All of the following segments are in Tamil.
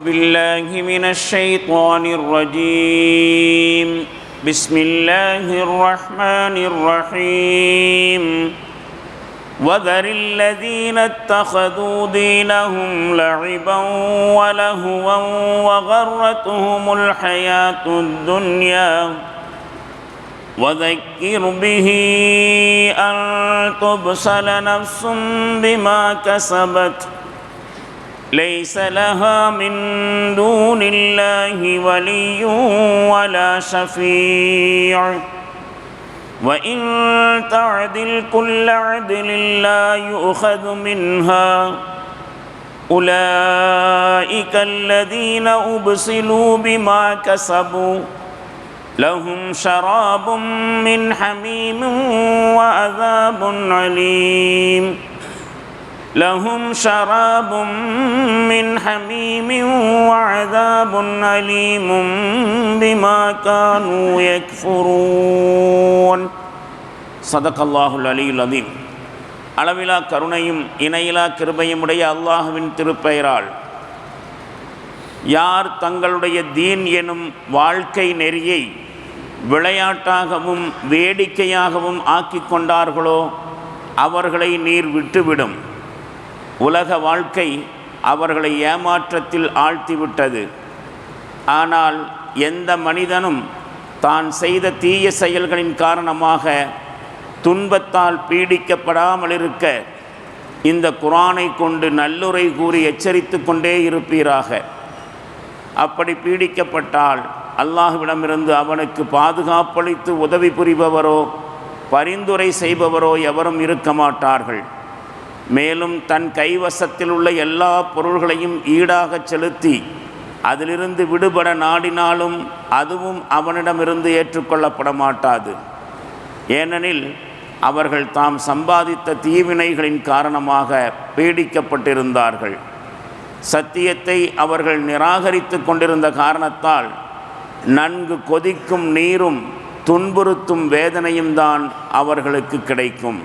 بالله من الشيطان الرجيم. بسم الله الرحمن الرحيم. وذر الذين اتخذوا دينهم لعبا ولهوا وغرتهم الحياة الدنيا. وذكر به أن تبصل نفس بما كسبت ليس لها من دون الله ولي ولا شفيع. وإن تعدل كل عدل لا يؤخذ منها. أولئك الذين أبصلوا بما كسبوا. لهم شراب من حميم وعذاب عليم. لهم شراب من حميم وعذاب أليم بما كانوا يكفرون صدق الله العلي العظيم அளவிலா கருணையும் இணையிலா கிருபையும் உடைய அல்லாஹுவின் திருப்பெயரால் யார் தங்களுடைய தீன் எனும் வாழ்க்கை நெறியை விளையாட்டாகவும் வேடிக்கையாகவும் ஆக்கிக் கொண்டார்களோ அவர்களை நீர் விட்டுவிடும் உலக வாழ்க்கை அவர்களை ஏமாற்றத்தில் ஆழ்த்திவிட்டது. ஆனால் எந்த மனிதனும் தான் செய்த தீய செயல்களின் காரணமாக துன்பத்தால் பீடிக்கப்படாமல் இருக்க இந்த குரானை கொண்டு நல்லுரை கூறி எச்சரித்து கொண்டே இருப்பீராக. அப்படி பீடிக்கப்பட்டால் அல்லாஹுவிடமிருந்து அவனுக்கு பாதுகாப்பளித்து உதவி புரிபவரோ பரிந்துரை செய்பவரோ எவரும் இருக்க மாட்டார்கள். மேலும் தன் கைவசத்தில் உள்ள எல்லா பொருள்களையும் ஈடாகச் செலுத்தி அதிலிருந்து விடுபட நாடினாலும் அதுவும் அவனிடமிருந்து ஏற்றுக்கொள்ளப்பட மாட்டாது ஏனெனில் அவர்கள் தாம் சம்பாதித்த தீவினைகளின் காரணமாக பீடிக்கப்பட்டிருந்தார்கள். சத்தியத்தை அவர்கள் நிராகரித்து கொண்டிருந்த காரணத்தால் நன்கு கொதிக்கும் நீரும் துன்புறுத்தும் வேதனையும் தான் அவர்களுக்கு கிடைக்கும்.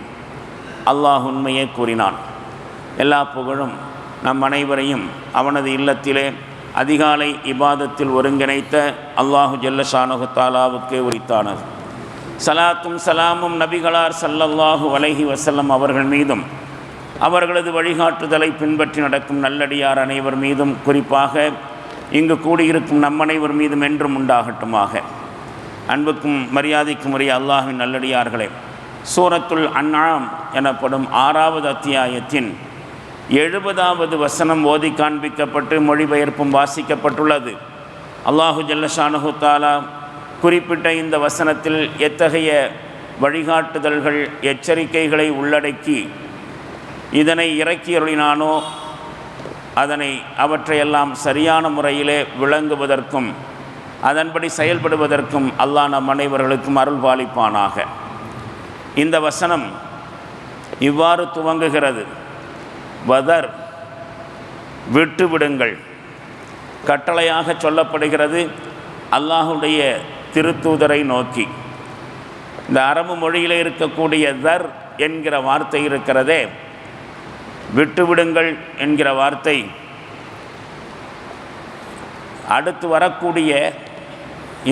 அல்லாஹ் உண்மையே கூறினான். எல்லா புகழும் நம் அனைவரையும் அவனது இல்லத்திலே அதிகாலை இபாதத்தில் ஒருங்கிணைத்த அல்லாஹு ஜல்லஷானுகு தாலாவுக்கே உரித்தானது. சலாத்தும் சலாமும் நபிகளார் சல்லல்லாஹு வலைஹி வசல்லம் அவர்கள் மீதும் அவர்களது வழிகாட்டுதலை பின்பற்றி நடக்கும் நல்லடியார் அனைவர் மீதும் குறிப்பாக இங்கு கூடியிருக்கும் நம் அனைவர் மீதும் என்றும் உண்டாகட்டுமாக. அன்புக்கும் மரியாதைக்கும் உரிய அல்லாஹின் நல்லடியார்களே சூரத்துல் அன்னாம் எனப்படும் ஆறாவது அத்தியாயத்தின் எழுபதாவது வசனம் ஓதி காண்பிக்கப்பட்டு மொழிபெயர்ப்பும் வாசிக்கப்பட்டுள்ளது. அல்லாஹு ஜல்லஷானு தாலா குறிப்பிட்ட இந்த வசனத்தில் எத்தகைய வழிகாட்டுதல்கள் எச்சரிக்கைகளை உள்ளடக்கி இதனை இறக்கியருளினானோ அதனை அவற்றையெல்லாம் சரியான முறையிலே விளங்குவதற்கும் அதன்படி செயல்படுவதற்கும் அல்லாஹ் நம் அனைவர்களுக்கும் அருள் பாலிப்பானாக இந்த வசனம் இவ்வாறு துவங்குகிறது. வதர் விட்டுவிடுங்கள் கட்டளையாக சொல்லப்படுகிறது அல்லாஹுடைய திருத்தூதரை நோக்கி. இந்த அரபு மொழியில் இருக்கக்கூடிய தர் என்கிற வார்த்தை இருக்கிறதே விட்டுவிடுங்கள் என்கிற வார்த்தை. அடுத்து வரக்கூடிய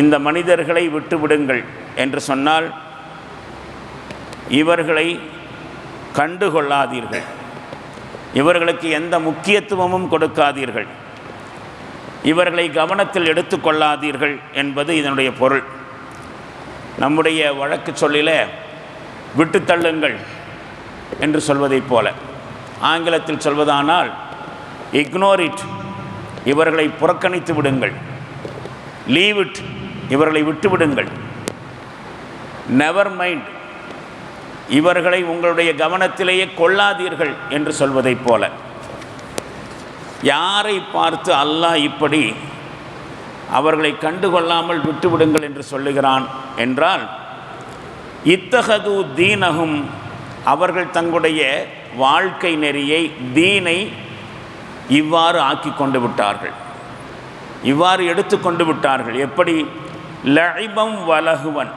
இந்த மனிதர்களை விட்டுவிடுங்கள் என்று சொன்னால் இவர்களை கண்டுகொள்ளாதீர்கள். இவர்களுக்கு எந்த முக்கியத்துவமும் கொடுக்காதீர்கள். இவர்களை கவனத்தில் எடுத்துக்கொள்ளாதீர்கள் என்பது இதனுடைய பொருள். நம்முடைய வழக்கு சொல்லில விட்டுத்தள்ளுங்கள் என்று சொல்வதைப் போல. ஆங்கிலத்தில் சொல்வதானால் இக்னோர் இட் இவர்களை புறக்கணித்து விடுங்கள். லீவ் இட் இவர்களை விட்டுவிடுங்கள். நெவர் மைண்ட் இவர்களை உங்களுடைய கவனத்திலேயே கொள்ளாதீர்கள் என்று சொல்வதைப் போல. யாரை பார்த்து அல்லாஹ் இப்படி அவர்களை கண்டுகொள்ளாமல் விட்டுவிடுங்கள் என்று சொல்லுகிறான் என்றால் இத்தகது தீனகும் அவர்கள் தங்களுடைய வாழ்க்கை நெறியை தீனை இவ்வாறு ஆக்கி கொண்டு விட்டார்கள். இவ்வாறு எடுத்துக்கொண்டு விட்டார்கள். எப்படி? லழிபம் வலகுவன்.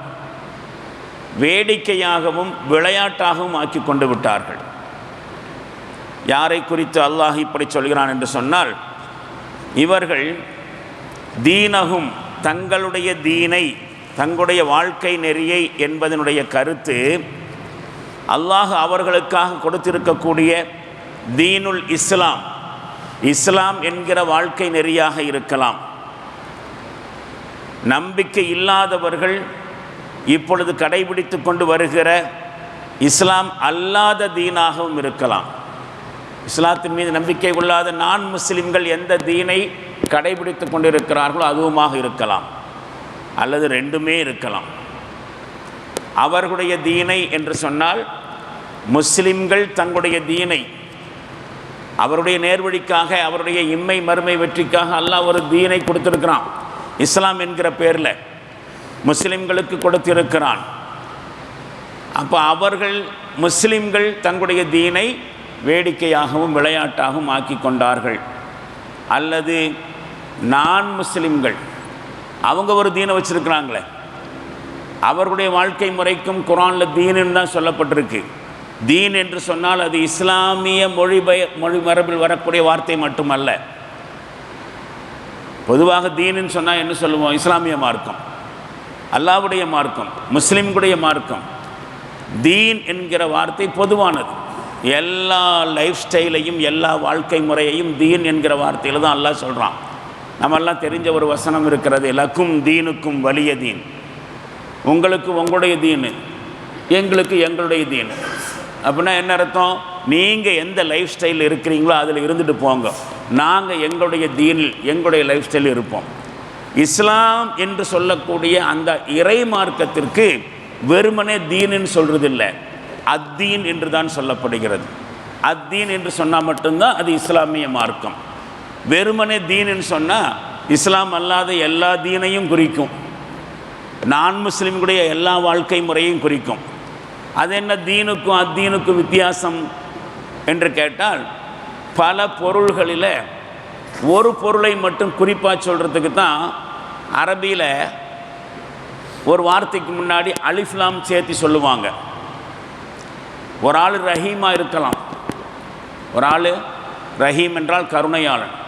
வேடிக்கையாகவும் விளையாட்டாகவும் ஆக்கி கொண்டு விட்டார்கள். யாரை குறித்து அல்லாஹ் இப்படி சொல்கிறான் என்று சொன்னால் இவர்கள் தீனகும் தங்களுடைய தீனை தங்களுடைய வாழ்க்கை நெறியை என்பதனுடைய கருத்து அல்லாஹ் அவர்களுக்காக கொடுத்திருக்கக்கூடிய தீனுல் இஸ்லாம் இஸ்லாம் என்கிற வாழ்க்கை நெறியாக இருக்கலாம். நம்பிக்கை இல்லாதவர்கள் இப்பொழுது கடைபிடித்து கொண்டு வருகிற இஸ்லாம் அல்லாத தீனாகவும் இருக்கலாம். இஸ்லாத்தின் மீது நம்பிக்கை கொள்ளாத நான் முஸ்லிம்கள் எந்த தீனை கடைபிடித்து கொண்டிருக்கிறார்களோ அதுவுமாக இருக்கலாம். அல்லது ரெண்டுமே இருக்கலாம். அவர்களுடைய தீனை என்று சொன்னால் முஸ்லிம்கள் தங்களுடைய தீனை அவருடைய நேர்வழிக்காக அவருடைய இம்மை மறுமை வெற்றிக்காக அல்லாஹ் ஒரு தீனை கொடுத்துருக்கிறான். இஸ்லாம் என்கிற பேரில். முஸ்லிம்களுக்கு கொடுத்திருக்கிறான். அப்போ அவர்கள் முஸ்லிம்கள் தங்களுடைய தீனை வேடிக்கையாகவும் விளையாட்டாகவும் ஆக்கி கொண்டார்கள். அல்லது நான் முஸ்லிம்கள் அவங்க ஒரு தீனை வச்சுருக்கிறாங்களே அவர்களுடைய வாழ்க்கை முறைக்கும் குரானில் தீனுன்னு தான் சொல்லப்பட்டிருக்கு. தீன் என்று சொன்னால் அது இஸ்லாமிய மொழி பய மொழி மரபில் வரக்கூடிய வார்த்தை மட்டுமல்ல. பொதுவாக தீனுன்னு சொன்னால் என்ன சொல்லுவோம்? இஸ்லாமிய மார்க்கம். அல்லாவுடைய மார்க்கம் முஸ்லீம்களுடைய மார்க்கம். தீன் என்கிற வார்த்தை பொதுவானது. எல்லா லைஃப் ஸ்டைலையும் எல்லா வாழ்க்கை முறையையும் தீன் என்கிற வார்த்தையில் தான் அல்லாஹ் சொல்கிறான் நம்மெல்லாம் தெரிஞ்ச ஒரு வசனம் இருக்கிறது லக்கும் தீனுக்கும் வலிய தீன். உங்களுக்கு உங்களுடைய தீனு எங்களுக்கு எங்களுடைய தீனு. அப்படின்னா என்ன அர்த்தம்? நீங்கள் எந்த லைஃப் ஸ்டைலில் இருக்கிறீங்களோ அதில் இருந்துட்டு போங்க. நாங்கள் எங்களுடைய தீனில் எங்களுடைய லைஃப் ஸ்டைலில் இருப்போம். இஸ்லாம் என்று சொல்லக்கூடிய அந்த இறை மார்க்கத்திற்கு வெறுமனே தீனுன்னு சொல்கிறது இல்லை அத்தீன் என்று தான் சொல்லப்படுகிறது. அத்தீன் என்று சொன்னால் மட்டும்தான் அது இஸ்லாமிய மார்க்கம். வெறுமனே தீனுன்னு சொன்னால் இஸ்லாம் அல்லாத எல்லா தீனையும் குறிக்கும். நான் முஸ்லீம்களுடைய எல்லா வாழ்க்கை முறையும் குறிக்கும். அது என்ன தீனுக்கும் அத்தீனுக்கும் வித்தியாசம் என்று கேட்டால் பல பொருள்களில் ஒரு பொருளை மட்டும் குறிப்பாக சொல்கிறதுக்கு தான் அரபியில் ஒரு வார்த்தைக்கு முன்னாடி அலிஃப்லாம் சேர்த்து சொல்லுவாங்க. ஒரு ஆள் ரஹீமாக இருக்கலாம். ஒரு ஆள் ரஹீம் என்றால் கருணையாளன்.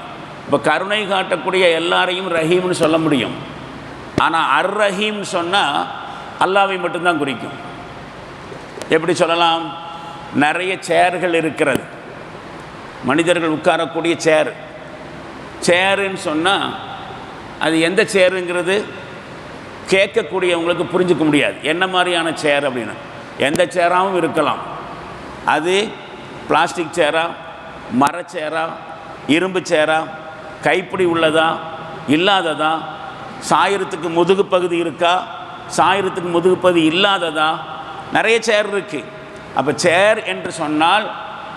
இப்போ கருணை காட்டக்கூடிய எல்லாரையும் ரஹீம்னு சொல்ல முடியும். ஆனால் அர் ரஹீம்னு சொன்னால் அல்லாவை மட்டும்தான் குறிக்கும். எப்படி சொல்லலாம்? நிறைய சேர்கள் இருக்கிறது. மனிதர்கள் உட்காரக்கூடிய சேர். சேருன்னு சொன்னால் அது எந்த சேருங்கிறது கேட்கக்கூடியவங்களுக்கு புரிஞ்சுக்க முடியாது. என்ன மாதிரியான சேர் அப்படின்னு எந்த சேராகவும் இருக்கலாம். அது பிளாஸ்டிக் சேரா மரச்சேரா இரும்பு சேரா கைப்பிடி உள்ளதா இல்லாததா சாயிரத்துக்கு முதுகு பகுதி இருக்கா சாயிரத்துக்கு முதுகு பகுதி இல்லாததா நிறைய சேர் இருக்குது அப்போ சேர் என்று சொன்னால்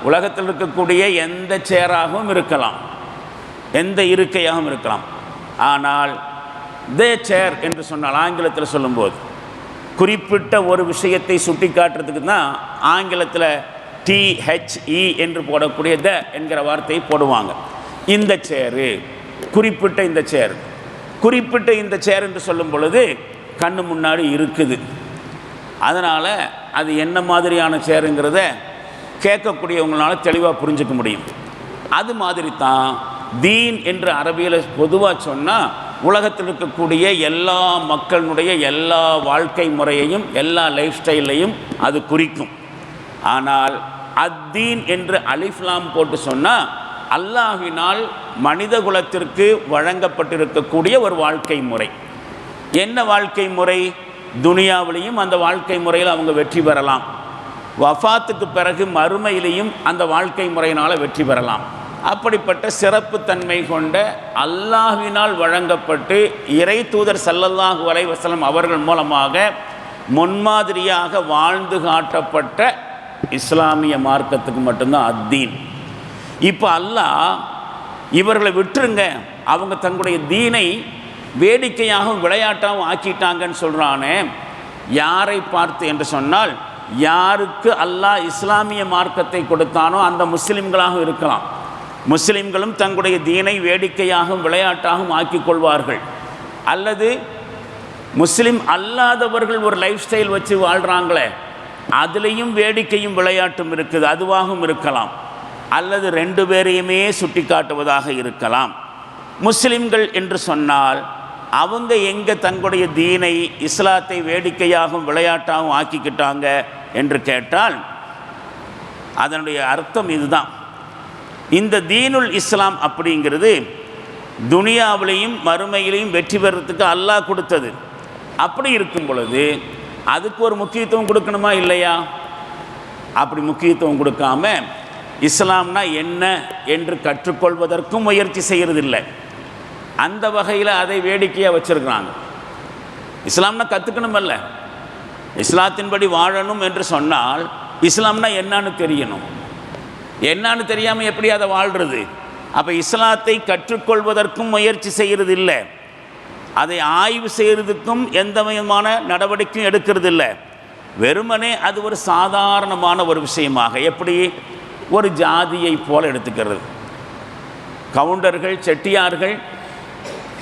உலகத்தில் இருக்கக்கூடிய எந்த சேராகவும் இருக்கலாம். எந்த இருக்கையாகவும் இருக்கலாம். ஆனால் தே சேர் என்று சொன்னால் ஆங்கிலத்தில் சொல்லும்போது குறிப்பிட்ட ஒரு விஷயத்தை சுட்டி காட்டுறதுக்கு தான் ஆங்கிலத்தில் டிஹெச்இ என்று போடக்கூடிய த என்கிற வார்த்தையை போடுவாங்க. இந்த சேரு குறிப்பிட்ட இந்த சேர் குறிப்பிட்ட இந்த சேர் என்று சொல்லும் பொழுது கண்ணு முன்னாடி இருக்குது. அதனால் அது என்ன மாதிரியான சேருங்கிறத கேட்கக்கூடியவங்களால தெளிவாக புரிஞ்சுக்க முடியும். அது மாதிரி தான் தீன் என்று அரபியில் பொதுவாக சொன்னால் உலகத்தில் இருக்கக்கூடிய எல்லா மக்களினுடைய எல்லா வாழ்க்கை முறையையும் எல்லா லைஃப் ஸ்டைலையும் அது குறிக்கும். ஆனால் அத்தீன் என்று அலிஃப்லாம் போட்டு சொன்னால் அல்லாஹினால் மனித குலத்திற்கு வழங்கப்பட்டிருக்கக்கூடிய ஒரு வாழ்க்கை முறை. என்ன வாழ்க்கை முறை? துனியாவிலையும் அந்த வாழ்க்கை முறையில் அவங்க வெற்றி பெறலாம். வஃபாத்துக்கு பிறகு மறுமையிலையும் அந்த வாழ்க்கை முறையினால் வெற்றி பெறலாம். அப்படிப்பட்ட சிறப்பு தன்மை கொண்ட அல்லாஹினால் வழங்கப்பட்டு இறை தூதர் சல்லல்லாஹு வலைவசலம் அவர்கள் மூலமாக முன்மாதிரியாக வாழ்ந்து காட்டப்பட்ட இஸ்லாமிய மார்க்கத்துக்கு மட்டும்தான் அத்தீன். இப்போ அல்லாஹ் இவர்களை விட்டுருங்க. அவங்க தங்களுடைய தீனை வேடிக்கையாகவும் விளையாட்டாகவும் ஆக்கிட்டாங்கன்னு சொல்கிறானே யாரை பார்த்து என்று சொன்னால் யாருக்கு அல்லாஹ் இஸ்லாமிய மார்க்கத்தை கொடுத்தானோ அந்த முஸ்லிம்களாக இருக்கலாம். முஸ்லிம்களும் தங்களுடைய தீனை வேடிக்கையாகவும் விளையாட்டாகவும் ஆக்கிக்கொள்வார்கள் அல்லது முஸ்லிம் அல்லாதவர்கள் ஒரு லைஃப் ஸ்டைல் வச்சு வாழ்கிறாங்களே அதுலேயும் வேடிக்கையும் விளையாட்டும் இருக்குது அதுவாகவும் இருக்கலாம். அல்லது ரெண்டு பேரையுமே சுட்டி காட்டுவதாக இருக்கலாம். முஸ்லிம்கள் என்று சொன்னால் அவங்க எங்கே தங்களுடைய தீனை இஸ்லாத்தை வேடிக்கையாகவும் விளையாட்டாகவும் ஆக்கிக்கிட்டாங்க என்று கேட்டால் அதனுடைய அர்த்தம் இதுதான். இந்த தீனுல் இஸ்லாம் அப்படிங்கிறது துனியாவிலையும் மறுமையிலையும் வெற்றி பெறத்துக்கு அல்லாஹ் கொடுத்தது. அப்படி இருக்கும் பொழுது அதுக்கு ஒரு முக்கியத்துவம் கொடுக்கணுமா இல்லையா? அப்படி முக்கியத்துவம் கொடுக்காம இஸ்லாம்னா என்ன என்று கற்றுக்கொள்வதற்கும் முயற்சி செய்கிறதில்லை அந்த வகையில் அதை வேடிக்கையாக வச்சுருக்கிறாங்க. இஸ்லாம்னா கற்றுக்கணுமல்ல இஸ்லாத்தின்படி வாழணும் என்று சொன்னால் இஸ்லாம்னா என்னன்னு தெரியணும். என்னன்னு தெரியாமல் எப்படி அதை வாழ்கிறது அப்போ இஸ்லாத்தை கற்றுக்கொள்வதற்கும் முயற்சி செய்கிறது இல்லை அதை ஆய்வு செய்கிறதுக்கும் எந்த விதமான நடவடிக்கையும் எடுக்கிறது இல்லை வெறுமனே அது ஒரு சாதாரணமான ஒரு விஷயமாக. எப்படி? ஒரு ஜாதியை போல் எடுத்துக்கிறது. கவுண்டர்கள் செட்டியார்கள்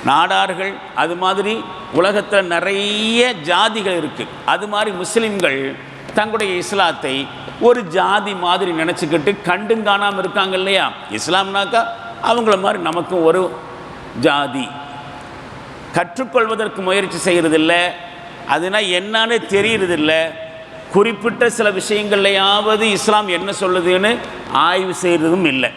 நாடார்கள் அது மாதிரி உலகத்தில் நிறைய ஜாதிகள் இருக்குது அது மாதிரி முஸ்லீம்கள் தங்களுடைய இஸ்லாத்தை ஒரு ஜாதி மாதிரி நினச்சிக்கிட்டு கண்டும் காணாமல் இருக்காங்க இல்லையா? இஸ்லாம்னாக்கா அவங்கள மாதிரி நமக்கும் ஒரு ஜாதி. கற்றுக்கொள்வதற்கு முயற்சி செய்கிறதில்ல அதுனா என்னன்னு தெரியறதில்ல. குறிப்பிட்ட சில விஷயங்கள்லையாவது இஸ்லாம் என்ன சொல்லுதுன்னு ஆய்வு செய்கிறதும் இல்லை.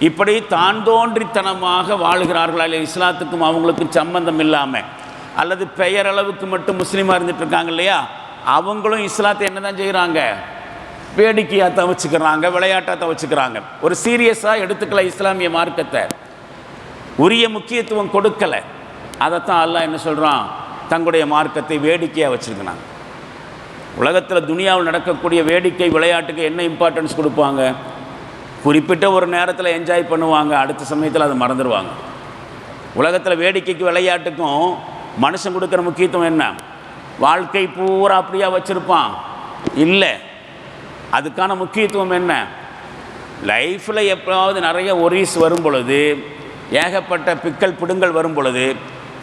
இப்படி தான் தோன்றித்தனமாக வாழ்கிறார்களா இல்லை இஸ்லாத்துக்கும் அவங்களுக்கும் சம்பந்தம் இல்லாமல் அல்லது பெயரளவுக்கு மட்டும் முஸ்லீமாக இருந்துகிட்ருக்காங்க இல்லையா? அவங்களும் இஸ்லாத்தை என்ன தான் செய்கிறாங்க வேடிக்கையாக தான் வச்சுக்கிறாங்க விளையாட்டாக தான் வச்சுக்கிறாங்க ஒரு சீரியஸாக எடுத்துக்கல இஸ்லாமிய மார்க்கத்தை. உரிய முக்கியத்துவம் கொடுக்கலை. அதைத்தான் அல்லாஹ் என்ன சொல்கிறான் தங்களுடைய மார்க்கத்தை வேடிக்கையாக வச்சுருக்கிறாங்க உலகத்தில் துனியாவில் நடக்கக்கூடிய வேடிக்கை விளையாட்டுக்கு என்ன இம்பார்ட்டன்ஸ் கொடுப்பாங்க? குறிப்பிட்ட ஒரு நேரத்தில் என்ஜாய் பண்ணுவாங்க அடுத்த சமயத்தில் அதை மறந்துடுவாங்க உலகத்தில் வேடிக்கைக்கு விளையாட்டுக்கும் மனுஷன் கொடுக்குற முக்கியத்துவம் என்ன? வாழ்க்கை பூரா அப்படியா வச்சுருப்பான். இல்லை. அதுக்கான முக்கியத்துவம் என்ன? லைஃப்பில் எப்போயாவது நிறைய ஒரீஸ் வரும் பொழுது ஏகப்பட்ட பிக்கல் பிடுங்கல் வரும் பொழுது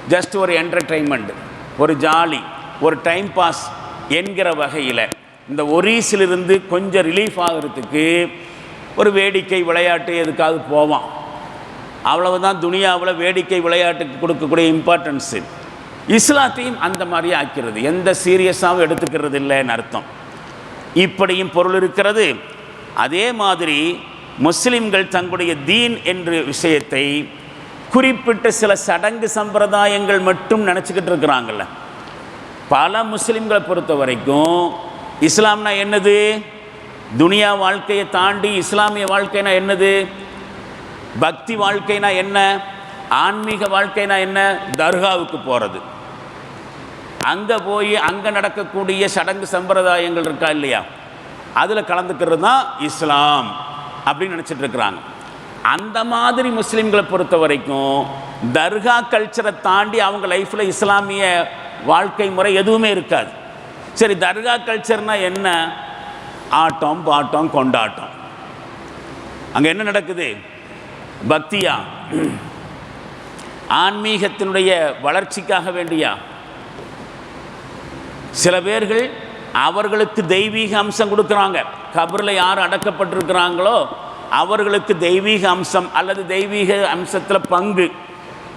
ஜஸ்ட் ஒரு என்டர்டெயின்மெண்ட் ஒரு ஜாலி ஒரு டைம் பாஸ் என்கிற வகையில் இந்த ஒரிஸிலிருந்து கொஞ்சம் ரிலீஃப் ஆகிறதுக்கு ஒரு வேடிக்கை விளையாட்டு எதுக்காவது போவான். அவ்வளவுதான் துனியாவில் வேடிக்கை விளையாட்டுக்கு கொடுக்கக்கூடிய இம்பார்ட்டன்ஸு இஸ்லாத்தையும் அந்த மாதிரி ஆக்கிறது. எந்த சீரியஸாகவும் எடுத்துக்கிறது இல்லைன்னு அர்த்தம். இப்படியும் பொருள் இருக்கிறது. அதே மாதிரி முஸ்லிம்கள் தங்களுடைய தீன் என்ற விஷயத்தை குறிப்பிட்ட சில சடங்கு சம்பிரதாயங்கள் மட்டும் நினச்சிக்கிட்டு இருக்கிறாங்கல்ல. பல முஸ்லிம்களை பொறுத்த வரைக்கும் இஸ்லாம்னா என்னது? துனியா வாழ்க்கையை தாண்டி இஸ்லாமிய வாழ்க்கைனா என்னது? பக்தி வாழ்க்கைனா என்ன? ஆன்மீக வாழ்க்கைனா என்ன? தர்காவுக்கு போகிறது அங்கே போய் அங்கே நடக்கக்கூடிய சடங்கு சம்பிரதாயங்கள் இருக்கா இல்லையா? அதில் கலந்துக்கிறது தான் இஸ்லாம் அப்படின்னு நினச்சிட்டு இருக்கிறாங்க. அந்த மாதிரி முஸ்லீம்களை பொறுத்த வரைக்கும் தர்கா கல்ச்சரை தாண்டி அவங்க லைஃப்பில் இஸ்லாமிய வாழ்க்கை முறை எதுவுமே இருக்காது. சரி தர்கா கல்ச்சர்னா என்ன? ஆட்டம் பாட்டம் கொண்டாட்டம். அங்கே என்ன நடக்குது? பக்தியா? ஆன்மீகத்தினுடைய வளர்ச்சிக்காக வேண்டியா? சில பேர்கள் அவர்களுக்கு தெய்வீக அம்சம் கொடுக்குறாங்க. கபரில் யார் அடக்கப்பட்டிருக்கிறாங்களோ அவர்களுக்கு தெய்வீக அம்சம் அல்லது தெய்வீக அம்சத்தில் பங்கு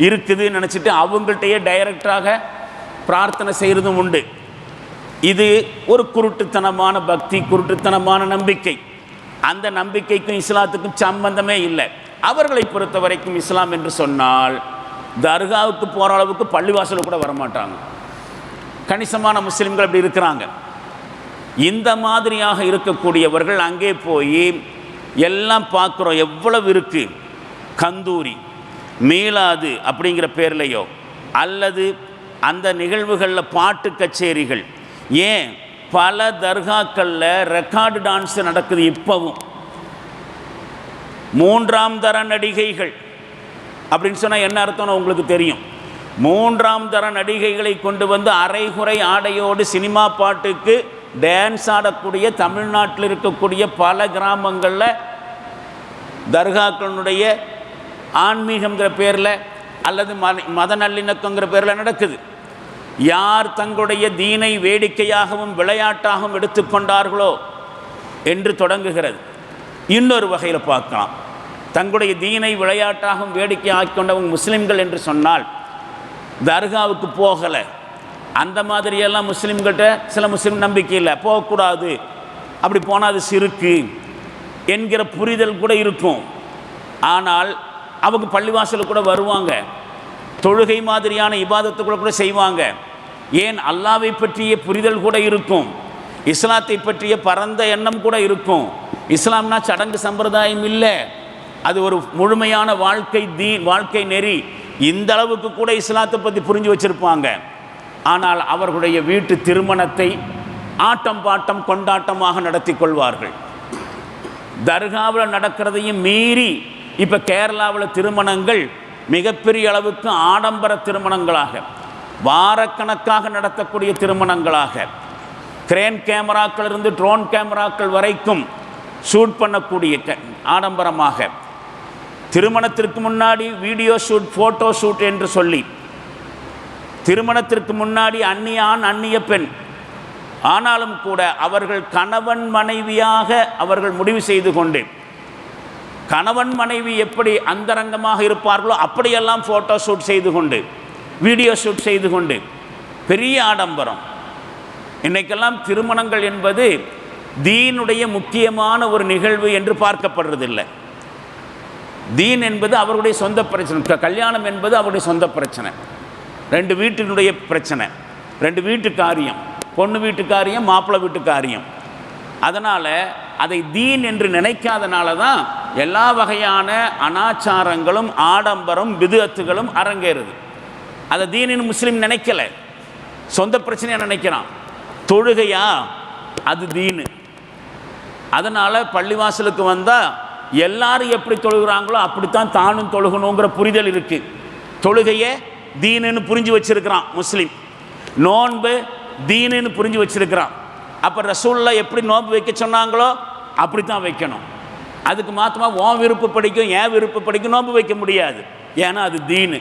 இருக்குதுன்னு நினச்சிட்டு அவங்கள்ட்டையே டைரக்டாக பிரார்த்தனை செய்கிறதும் உண்டு. இது ஒரு குருட்டுத்தனமான பக்தி குருட்டுத்தனமான நம்பிக்கை. அந்த நம்பிக்கைக்கும் இஸ்லாத்துக்கும் சம்பந்தமே இல்லை. அவர்களை பொறுத்த வரைக்கும் இஸ்லாம் என்று சொன்னால் தர்காவுக்கு போகிற அளவுக்கு பள்ளிவாசல் கூட வரமாட்டாங்க. கணிசமான முஸ்லீம்கள் அப்படி இருக்கிறாங்க. இந்த மாதிரியாக இருக்கக்கூடியவர்கள் அங்கே போய் எல்லாம் பார்க்குறோம். எவ்வளவு இருக்குது கந்தூரி மீளாது அப்படிங்கிற பேர்லையோ அல்லது அந்த நிகழ்வுகளில் பாட்டு கச்சேரிகள். ஏன்? பல தர்காக்களில் ரெக்கார்டு டான்ஸ் நடக்குது இப்போவும். மூன்றாம் தர நடிகைகள். அப்படின்னு சொன்னால் என்ன அர்த்தம்னு உங்களுக்கு தெரியும்? மூன்றாம் தர நடிகைகளை கொண்டு வந்து அரைகுறை ஆடையோடு சினிமா பாட்டுக்கு டான்ஸ் ஆடக்கூடிய தமிழ்நாட்டில் இருக்கக்கூடிய பல கிராமங்களில் தர்காக்களுடைய ஆன்மீகங்கிற பேரில் அல்லது மத மத நல்லிணக்கங்கிற பேரில் நடக்குது. யார் தங்களுடைய தீனை வேடிக்கையாகவும் விளையாட்டாகவும் எடுத்துக்கொண்டார்களோ என்று தொடங்குகிறது. இன்னொரு வகையில் பார்க்கலாம். தங்களுடைய தீனை விளையாட்டாகவும் வேடிக்கை ஆக்கிக்கொண்டவங்க முஸ்லீம்கள் என்று சொன்னால் தர்காவுக்கு போகலை. அந்த மாதிரியெல்லாம் முஸ்லீம்கிட்ட சில முஸ்லீம் நம்பிக்கை இல்லை. போகக்கூடாது. அப்படி போனால் அது சிறுக்கு என்கிற புரிதல் கூட இருக்கும். ஆனால் அவங்க பள்ளிவாசலுக்கு கூட வருவாங்க. தொழுகை மாதிரியான இபாதத்துக்குள்ள கூட செய்வாங்க. ஏன்? அல்லாவை பற்றிய புரிதல் கூட இருக்கும். இஸ்லாத்தை பற்றிய பரந்த எண்ணம் கூட இருக்கும். இஸ்லாம்னா சடங்கு சம்பிரதாயம் இல்லை. அது ஒரு முழுமையான வாழ்க்கை தீ வாழ்க்கை நெறி. இந்த அளவுக்கு கூட இஸ்லாத்தை பற்றி புரிஞ்சு வச்சிருப்பாங்க. ஆனால் அவர்களுடைய வீட்டு திருமணத்தை ஆட்டம் பாட்டம் கொண்டாட்டமாக நடத்தி கொள்வார்கள். தர்காவில் நடக்கிறதையும் மீறி இப்போ கேரளாவில் திருமணங்கள் மிகப்பெரிய அளவுக்கு ஆடம்பர திருமணங்களாக வாரக்கணக்காக நடத்தக்கூடிய திருமணங்களாக கிரேன் கேமராக்கள் இருந்து ட்ரோன் கேமராக்கள் வரைக்கும் ஷூட் பண்ணக்கூடிய க- ஆடம்பரமாக திருமணத்திற்கு முன்னாடி வீடியோ ஷூட் ஃபோட்டோ ஷூட் என்று சொல்லி திருமணத்திற்கு முன்னாடி அந்நிய ஆண் அந்நிய பெண். ஆனாலும் கூட அவர்கள் கணவன் மனைவியாக அவர்கள் முடிவு செய்து கொண்டு கணவன் மனைவி எப்படி அந்தரங்கமாக இருப்பார்களோ அப்படியெல்லாம் ஃபோட்டோ ஷூட் செய்து கொண்டு வீடியோ ஷூட் செய்து கொண்டு பெரிய ஆடம்பரம். இன்னைக்கெல்லாம் திருமணங்கள் என்பது தீனுடைய முக்கியமான ஒரு நிகழ்வு என்று பார்க்கப்படுறதில்லை. தீன் என்பது அவருடைய சொந்த பிரச்சனை. க- கல்யாணம் என்பது அவருடைய சொந்த பிரச்சனை. ரெண்டு வீட்டினுடைய பிரச்சனை. ரெண்டு வீட்டு காரியம். பொண்ணு வீட்டு காரியம் மாப்பிள்ளை வீட்டு காரியம். அதனால் அதை தீன் என்று நினைக்காதனால தான் எல்லா வகையான அனாச்சாரங்களும் ஆடம்பரம் விதுகத்துகளும் அரங்கேறுது. அதை தீனின் முஸ்லீம் நினைக்கல. சொந்த பிரச்சனையாக நினைக்கிறான். தொழுகையா? அது தீனு. அதனால் பள்ளிவாசலுக்கு வந்தால் எல்லாரும் எப்படி தொழுகிறாங்களோ அப்படித்தான் தானும் தொழுகணுங்கிற புரிதல் இருக்குது தொழுகையே தீனுன்னு புரிஞ்சு வச்சிருக்கிறான் முஸ்லீம். நோன்பு தீனுன்னு புரிஞ்சு வச்சுருக்கிறான். அப்போ ரசூல்லா எப்படி நோன்பு வைக்க சொன்னாங்களோ அப்படி தான் வைக்கணும். அதுக்கு மாத்தமாக ஓன் விருப்பு படிக்கும் ஏன் விருப்பு படிக்கும் நோன்பு வைக்க முடியாது. ஏன்னா அது தீனு.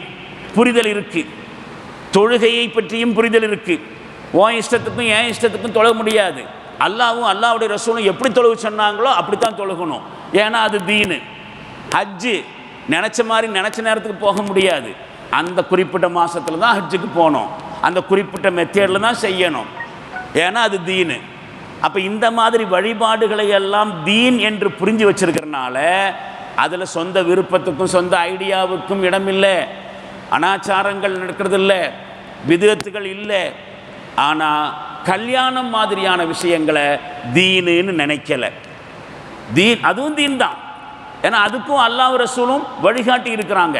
புரிதல் இருக்குது தொழுகையை பற்றியும் புரிதல் இருக்குது ஓன் இஷ்டத்துக்கும் ஏன் இஷ்டத்துக்கும் தொழ முடியாது. அல்லாவும் அல்லாவுடைய ரசூலும் எப்படி தொழுக சொன்னாங்களோ அப்படித்தான் தொழுகணும். ஏன்னா அது தீனு. ஹஜ்ஜு நினச்ச மாதிரி நினச்ச நேரத்துக்கு போக முடியாது. அந்த குறிப்பிட்ட மாதத்தில் தான் ஹஜ்ஜுக்கு போகணும் அந்த குறிப்பிட்ட மெத்தேடில் தான் செய்யணும். ஏன்னா அது தீனு. அப்போ இந்த மாதிரி வழிபாடுகளை எல்லாம் தீன் என்று புரிஞ்சு வச்சிருக்கிறனால அதில் சொந்த விருப்பத்துக்கும் சொந்த ஐடியாவுக்கும் இடமில்லை அனாச்சாரங்கள் நடக்கிறது இல்லை விதத்துகள் இல்லை. ஆனால் கல்யாணம் மாதிரியான விஷயங்களை தீனுன்னு நினைக்கல. தீன் அதுவும் தீன் தான் ஏன்னா அதுக்கும் அல்லாஹ் ரசூலும் வழிகாட்டி இருக்கிறாங்க.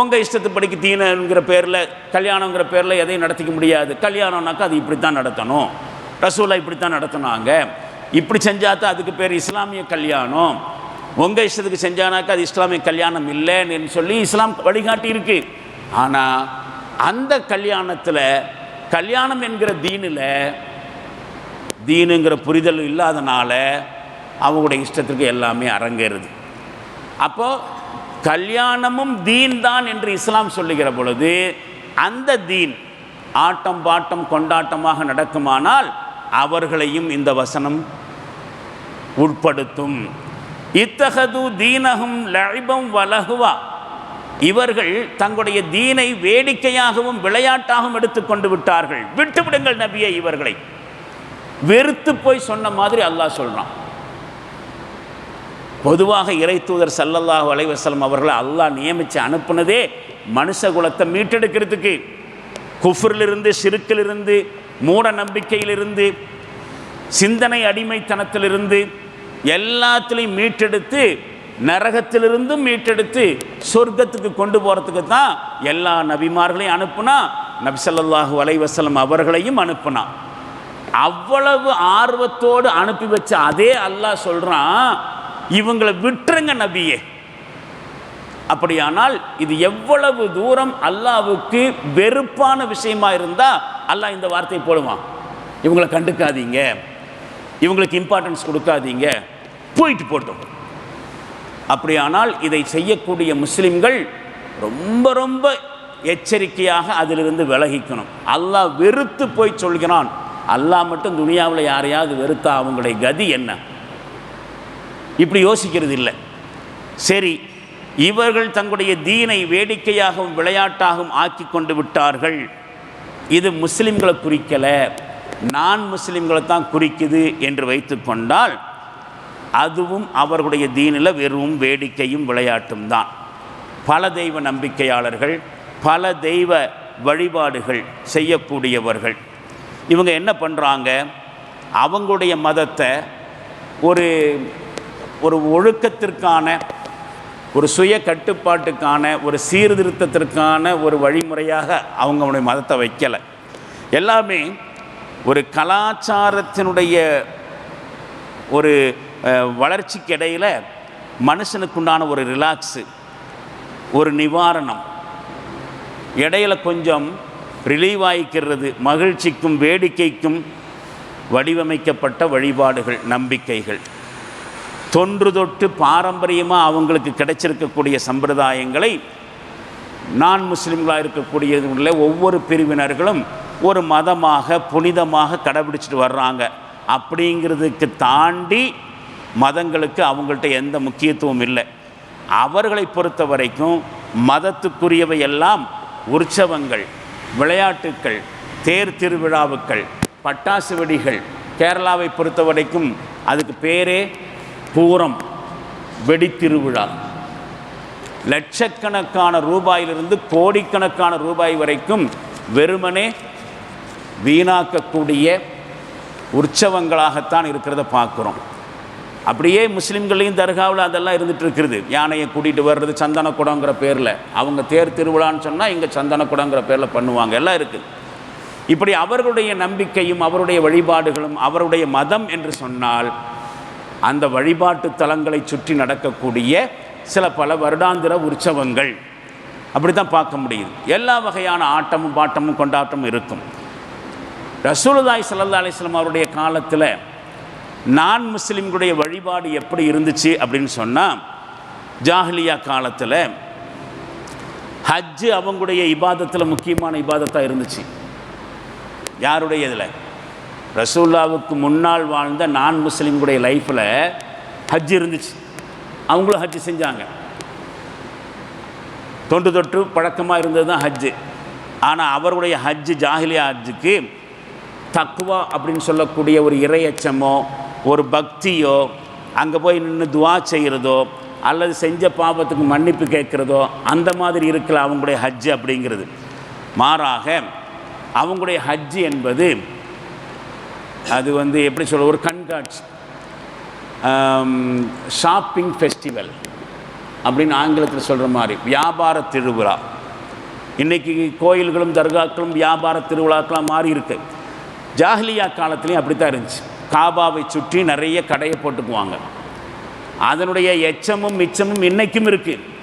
உங்கள் இஷ்டத்துப்படிக்கு தீனுங்கிற பேரில் கல்யாணங்கிற பேரில் எதையும் நடத்திக்க முடியாது. கல்யாணம்னாக்கா அது இப்படி தான் நடத்தணும். ரசூலை இப்படி தான் நடத்தினாங்க. இப்படி செஞ்சாதான் அதுக்கு பேர் இஸ்லாமிய கல்யாணம். உங்கள் இஷ்டத்துக்கு செஞ்சானாக்கா அது இஸ்லாமிய கல்யாணம் இல்லைன்னு சொல்லி இஸ்லாம் வழிகாட்டி இருக்கு. ஆனால் அந்த கல்யாணத்தில் கல்யாணம் என்கிற தீனில் தீனுங்கிற புரிதல் இல்லாதனால அவங்களுடைய இஷ்டத்திற்கு எல்லாமே அரங்கேறுது. அப்போது கல்யாணமும் தீன் தான் என்று இஸ்லாம் சொல்லுகிற பொழுது அந்த தீன் ஆட்டம் பாட்டம் கொண்டாட்டமாக நடக்குமானால் அவர்களையும் இந்த வசனம் உட்படுத்தும். இத்தகது தீனகம் லழிபம் வலகுவா இவர்கள் தங்களுடைய தீனை வேடிக்கையாகவும் விளையாட்டாகவும் எடுத்துக்கொண்டு விட்டார்கள். விட்டுவிடுங்கள் நபியை இவர்களை. வெறுத்து போய் சொன்ன மாதிரி அல்லாஹ் சொல்கிறான் பொதுவாக இறை தூதர் சல்லல்லாஹு அலைவசலம் அவர்களை அல்லாஹ் நியமித்து அனுப்புனதே மனுஷ குலத்தை மீட்டெடுக்கிறதுக்கு. குஃப்ரிலிருந்து சிறுக்கிலிருந்து மூட நம்பிக்கையிலிருந்து சிந்தனை அடிமைத்தனத்திலிருந்து எல்லாத்துலேயும் மீட்டெடுத்து நரகத்திலிருந்தும் மீட்டெடுத்து சொர்க்கத்துக்கு கொண்டு போகிறதுக்கு தான் எல்லா நபிமார்களையும் அனுப்புனா நபிசல்லாஹு வலைவசலம் அவர்களையும் அனுப்புனான் அவ்வளவு ஆர்வத்தோடு அனுப்பி வச்ச அதே அல்லாஹ் சொல்கிறான் இவங்களை விட்டுருங்க நபியே. அப்படியானால் இது எவ்வளவு தூரம் அல்லாவுக்கு வெறுப்பான விஷயமா இருந்தால் அல்லாஹ் இந்த வார்த்தையை போடுவான். இவங்களை கண்டுக்காதீங்க. இவங்களுக்கு இம்பார்ட்டன்ஸ் கொடுக்காதீங்க. போயிட்டு போட்டோம் அப்படியானால் இதை செய்யக்கூடிய முஸ்லிம்கள் ரொம்ப ரொம்ப எச்சரிக்கையாக அதிலிருந்து விலகிக்கணும். அல்லாஹ் வெறுத்து போய் சொல்கிறான். அல்லாஹ் மட்டும் துனியாவில் யாரையாவது வெறுத்தா அவங்களுடைய கதி என்ன? இப்படி யோசிக்கிறது இல்லை சரி இவர்கள் தங்களுடைய தீனை வேடிக்கையாகவும் விளையாட்டாகவும் ஆக்கி கொண்டு விட்டார்கள். இது முஸ்லிம்களை குறிக்கலை. நான் முஸ்லிம்களை தான் குறிக்குது என்று வைத்துக்கொண்டால் அதுவும் அவர்களுடைய தீனில் வெறும் வேடிக்கையும் விளையாட்டும் தான். பல தெய்வ நம்பிக்கையாளர்கள் பல தெய்வ வழிபாடுகள் செய்யக்கூடியவர்கள். இவங்க என்ன பண்ணுறாங்க அவங்களுடைய மதத்தை ஒரு ஒரு ஒழுக்கத்திற்கான ஒரு சுய கட்டுப்பாட்டுக்கான ஒரு சீர்திருத்தத்திற்கான ஒரு வழிமுறையாக அவங்களுடைய மதத்தை வைக்கலை. எல்லாமே ஒரு கலாச்சாரத்தினுடைய ஒரு வளர்ச்சிக்கு இடையில் மனுஷனுக்குண்டான ஒரு ரிலாக்ஸு ஒரு நிவாரணம். இடையில கொஞ்சம் ரிலீவ் ஆகிக்கிறது மகிழ்ச்சிக்கும் வேடிக்கைக்கும் வடிவமைக்கப்பட்ட வழிபாடுகள் நம்பிக்கைகள். தொன்று தொட்டு பாரம்பரியமாக அவங்களுக்கு கிடைச்சிருக்கக்கூடிய சம்பிரதாயங்களை நான் முஸ்லீம்களாக இருக்கக்கூடியவங்கள ஒவ்வொரு பிரிவினர்களும் ஒரு மதமாக புனிதமாக கடைபிடிச்சிட்டு வர்றாங்க. அப்படிங்கிறதுக்கு தாண்டி மதங்களுக்கு அவங்கள்ட்ட எந்த முக்கியத்துவம் இல்லை. அவர்களை பொறுத்த வரைக்கும் மதத்துக்குரியவை எல்லாம் உற்சவங்கள் விளையாட்டுக்கள் தேர் திருவிழாவுக்கள் பட்டாசு வெடிகள். கேரளாவை பொறுத்த வரைக்கும் அதுக்கு பேரே பூரம் வெடித்திருவிழா. லட்சக்கணக்கான ரூபாயிலிருந்து கோடிக்கணக்கான ரூபாய் வரைக்கும் வெறுமனே வீணாக்கக்கூடிய உற்சவங்களாகத்தான் இருக்கிறத பார்க்குறோம். அப்படியே முஸ்லீம்களையும் தர்காவில் அதெல்லாம் இருந்துட்டு இருக்கிறது யானையை கூட்டிகிட்டு வர்றது சந்தன குடங்கிற பேரில். அவங்க தேர் திருவிழான்னு சொன்னால் இங்கே சந்தன குடங்கிற பேரில் பண்ணுவாங்க. எல்லாம் இருக்குது இப்படி அவர்களுடைய நம்பிக்கையும் அவருடைய வழிபாடுகளும் அவருடைய மதம் என்று சொன்னால் அந்த வழிபாட்டு தலங்களை சுற்றி நடக்கக்கூடிய சில பல வருடாந்திர உற்சவங்கள். அப்படி தான் பார்க்க முடியுது. எல்லா வகையான ஆட்டமும் பாட்டமும் கொண்டாட்டமும் இருக்கும். ரசூலுதாய் சல்லா அலிஸ்லாம் அவருடைய காலத்தில் நான் முஸ்லீம்களுடைய வழிபாடு எப்படி இருந்துச்சு அப்படின்னு சொன்னால் ஜாஹிலியா காலத்தில் ஹஜ்ஜு அவங்களுடைய இபாதத்தில் முக்கியமான இபாதத்தாக இருந்துச்சு. யாருடைய இதில் ரசூல்லாவுக்கு முன்னால் வாழ்ந்த நான் முஸ்லீம்களுடைய லைஃப்பில் ஹஜ் இருந்துச்சு. அவங்களும் ஹஜ்ஜு செஞ்சாங்க. தொண்டு தொட்டு பழக்கமாக இருந்தது தான் ஹஜ்ஜு ஆனால் அவருடைய ஹஜ்ஜு ஜாஹிலியா ஹஜ்ஜுக்கு தக்குவா அப்படின்னு சொல்லக்கூடிய ஒரு இறையச்சமோ ஒரு பக்தியோ அங்கே போய் நின்று துவா செய்கிறதோ அல்லது செஞ்ச பாவத்துக்கு மன்னிப்பு கேட்குறதோ அந்த மாதிரி இருக்கல அவங்களுடைய ஹஜ்ஜு அப்படிங்கிறது. மாறாக அவங்களுடைய ஹஜ்ஜு என்பது அது வந்து எப்படி சொல்ல ஒரு கண்காட்சி. ஷாப்பிங் ஃபெஸ்டிவல் அப்படின்னு ஆங்கிலத்தில் சொல்கிற மாதிரி வியாபார திருவிழா. இன்றைக்கி கோயில்களும் தர்காக்களும் வியாபார திருவிழாக்கெலாம் மாறி இருக்கு. ஜாஹ்லியா காலத்துலேயும் அப்படி தான் இருந்துச்சு. காபாவை சுற்றி நிறைய கடையை போட்டுக்குவாங்க. அதனுடைய எச்சமும் மிச்சமும் இன்றைக்கும் இருக்குது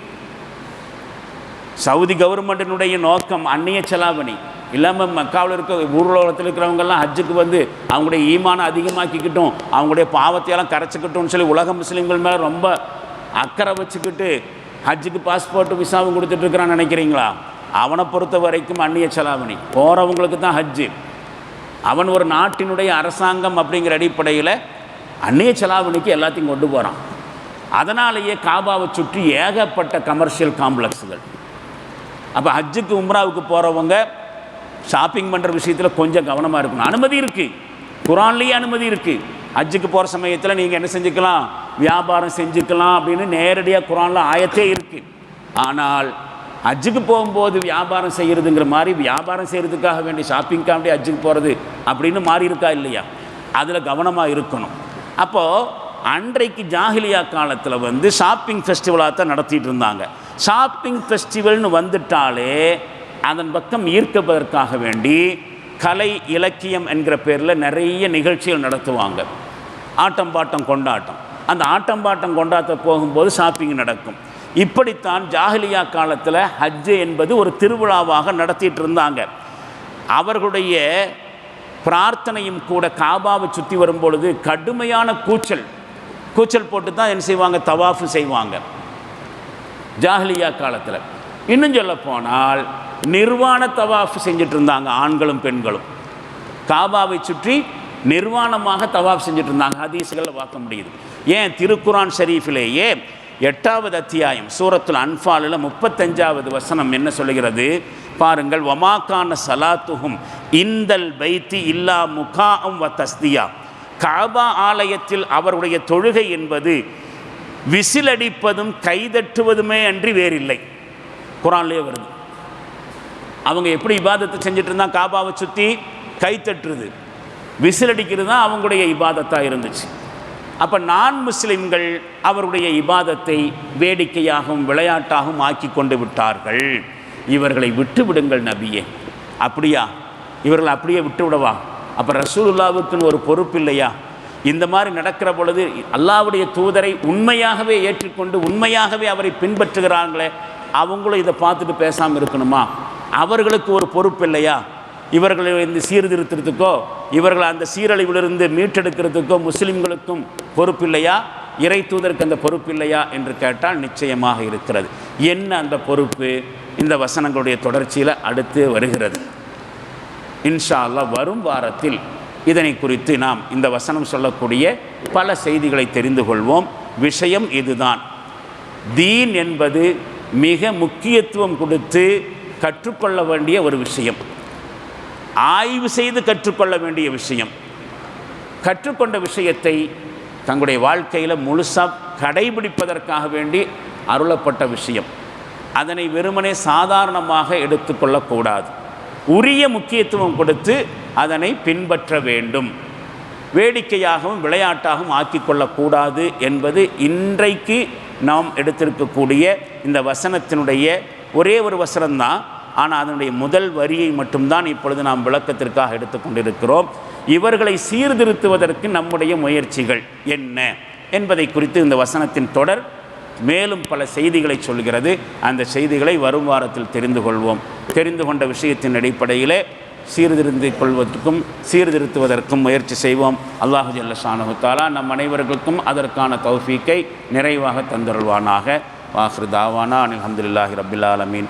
சவுதி கவர்மெண்ட்டினுடைய நோக்கம் அந்நிய செலாவணி. இல்லாமல் மக்காவில் இருக்க ஊர்வலத்தில் இருக்கிறவங்கெல்லாம் ஹஜ்ஜுக்கு வந்து அவங்களுடைய ஈமானம் அதிகமாக்கிக்கிட்டும் அவங்களுடைய பாவத்தையெல்லாம் கரைச்சிக்கிட்டோம்னு சொல்லி உலக முஸ்லீம்கள் மேலே ரொம்ப அக்கறை வச்சுக்கிட்டு ஹஜ்ஜுக்கு பாஸ்போர்ட் விசாவும் கொடுத்துட்ருக்குறான்னு நினைக்கிறீங்களா? அவனை பொறுத்த வரைக்கும் அந்நிய செலாவணி. போகிறவங்களுக்கு தான் ஹஜ்ஜு. அவன் ஒரு நாட்டினுடைய அரசாங்கம் அப்படிங்கிற அடிப்படையில் அந்நிய செலாவணிக்கு எல்லாத்தையும் கொண்டு போகிறான் அதனாலேயே காபாவை சுற்றி ஏகப்பட்ட கமர்ஷியல் காம்ப்ளெக்ஸுகள் அப்போ ஹஜ்ஜுக்கு உம்ராவுக்கு போகிறவங்க ஷாப்பிங் பண்ணுற விஷயத்தில் கொஞ்சம் கவனமாக இருக்கணும். அனுமதி இருக்குது குரான்லேயே அனுமதி இருக்குது ஹஜ்ஜுக்கு போகிற சமயத்தில் நீங்கள் என்ன செஞ்சுக்கலாம்? வியாபாரம் செஞ்சுக்கலாம் அப்படின்னு நேரடியாக குரானில் ஆயத்தே இருக்குது ஆனால் அஜுக்கு போகும்போது வியாபாரம் செய்கிறதுங்கிற மாதிரி வியாபாரம் செய்கிறதுக்காக வேண்டி ஷாப்பிங்காக வேண்டிய அஜுக்கு போகிறது அப்படின்னு மாறி இருக்கா இல்லையா? அதில் கவனமாக இருக்கணும். அப்போது அன்றைக்கு ஜாகிலியா காலத்தில் வந்து ஷாப்பிங் ஃபெஸ்டிவலாக தான் நடத்திட்டு இருந்தாங்க. ஷாப்பிங் ஃபெஸ்டிவல்னு வந்துட்டாலே அதன் பக்கம் ஈர்க்கப்பதற்காக வேண்டி கலை இலக்கியம் என்கிற பேரில் நிறைய நிகழ்ச்சிகள் நடத்துவாங்க. ஆட்டம் பாட்டம் கொண்டாட்டம். அந்த ஆட்டம் பாட்டம் கொண்டாட்ட போகும்போது ஷாப்பிங் நடக்கும். இப்படித்தான் ஜாஹிலியா காலத்தில் ஹஜ்ஜு என்பது ஒரு திருவிழாவாக நடத்திட்டு இருந்தாங்க. அவர்களுடைய பிரார்த்தனையும் கூட காபாவை சுற்றி வரும்பொழுது கடுமையான கூச்சல். கூச்சல் போட்டு தான் என்ன செய்வாங்க? தவாஃபு செய்வாங்க. ஜாகிலியா காலத்தில். இன்னும் சொல்ல போனால் நிர்வாண தவாஃப் செஞ்சுட்டு இருந்தாங்க ஆண்களும் பெண்களும். காபாவை சுற்றி நிர்வாணமாக தவாஃப் செஞ்சுட்டு இருந்தாங்க. ஹதீஸுகளில் பார்க்க முடியுது. ஏன்? திருக்குரான் ஷரீஃபிலேயே எட்டாவது அத்தியாயம் சூரத்துல் அன்ஃபாலில் முப்பத்தஞ்சாவது வசனம் என்ன சொல்கிறது பாருங்கள் ஒமாக்கான சலாத்துகும் இந்தல் பைத்தி இல்லா முகாம் வ தஸ்தியா. காபா ஆலயத்தில் அவருடைய தொழுகை என்பது விசிலடிப்பதும் கைதட்டுவதுமே அன்றி வேறில்லை. குரான்லேயே வருது. அவங்க எப்படி இபாதத்தை செஞ்சுட்டு இருந்தால் காபாவை சுற்றி கைத்தட்டுறது? விசிலடிக்கிறது தான் அவங்களுடைய இபாதத்தாக இருந்துச்சு. அப்போ நான் முஸ்லிம்கள் அவருடைய இபாதத்தை வேடிக்கையாகவும் விளையாட்டாகவும் ஆக்கி கொண்டு விட்டார்கள். இவர்களை விட்டு விடுங்கள் நபியே. அப்படியா? இவர்களை அப்படியே விட்டு விடவா? அப்போ ரசூலுல்லாவுக்குன்னு ஒரு பொறுப்பு இல்லையா? இந்த மாதிரி நடக்கிற பொழுது அல்லாவுடைய தூதரை உண்மையாகவே ஏற்றுக்கொண்டு உண்மையாகவே அவரை பின்பற்றுகிறாங்களே அவங்களும் இதை பார்த்துட்டு பேசாமல் இருக்கணுமா? அவர்களுக்கு ஒரு பொறுப்பு இல்லையா? இவர்களை இந்த சீர்திருத்தத்துக்கோ இவர்களை அந்த சீரழிவிலிருந்து மீட்டெடுக்கிறதுக்கோ முஸ்லிம்களுக்கும் பொறுப்பு இல்லையா இறை தூதருக்கு அந்த பொறுப்பு இல்லையா என்று கேட்டால் நிச்சயமாக இருக்கிறது. என்ன அந்த பொறுப்பு? இந்த வசனங்களுடைய தொடர்ச்சியில் அடுத்து வருகிறது. இன்ஷா அல்லாஹ் வரும் வாரத்தில் இதனை குறித்து நாம் இந்த வசனம் சொல்லக்கூடிய பல செய்திகளை தெரிந்து கொள்வோம். விஷயம் இதுதான். தீன் என்பது மிக முக்கியத்துவம் கொடுத்து கற்றுக்கொள்ள வேண்டிய ஒரு விஷயம். ஆய்வு செய்து கற்றுக்கொள்ள வேண்டிய விஷயம். கற்றுக்கொண்ட விஷயத்தை தங்களுடைய வாழ்க்கையில் முழுசாக கடைபிடிப்பதற்காக வேண்டி அருளப்பட்ட விஷயம். அதனை வெறுமனே சாதாரணமாக எடுத்துக்கொள்ளக்கூடாது உரிய முக்கியத்துவம் கொடுத்து அதனை பின்பற்ற வேண்டும். வேடிக்கையாகவும் விளையாட்டாகவும் ஆக்கிக்கொள்ளக்கூடாது என்பது இன்றைக்கு நாம் எடுத்திருக்கக்கூடிய இந்த வசனத்தினுடைய ஒரே ஒரு வசனம்தான். ஆனால் அதனுடைய முதல் வரியை மட்டும்தான் இப்பொழுது நாம் விளக்கத்திற்காக எடுத்துக்கொண்டிருக்கிறோம் இவர்களை சீர்திருத்துவதற்கு நம்முடைய முயற்சிகள் என்ன என்பதை குறித்து இந்த வசனத்தின் தொடர் மேலும் பல செய்திகளை சொல்கிறது. அந்த செய்திகளை வரும் வாரத்தில் தெரிந்து கொள்வோம். தெரிந்து கொண்ட விஷயத்தின் அடிப்படையிலே சீர்திருத்திக் கொள்வதற்கும் சீர்திருத்துவதற்கும் முயற்சி செய்வோம். அல்லாஹு ஜல்லஷானு நம் அனைவர்களுக்கும் அதற்கான தௌஃபீக்கை நிறைவாக தந்தருள்வானாக. வாஹ்ரு தாவானா அனில் அஹமதுல்லாஹி ரபில் ஆலமீன்.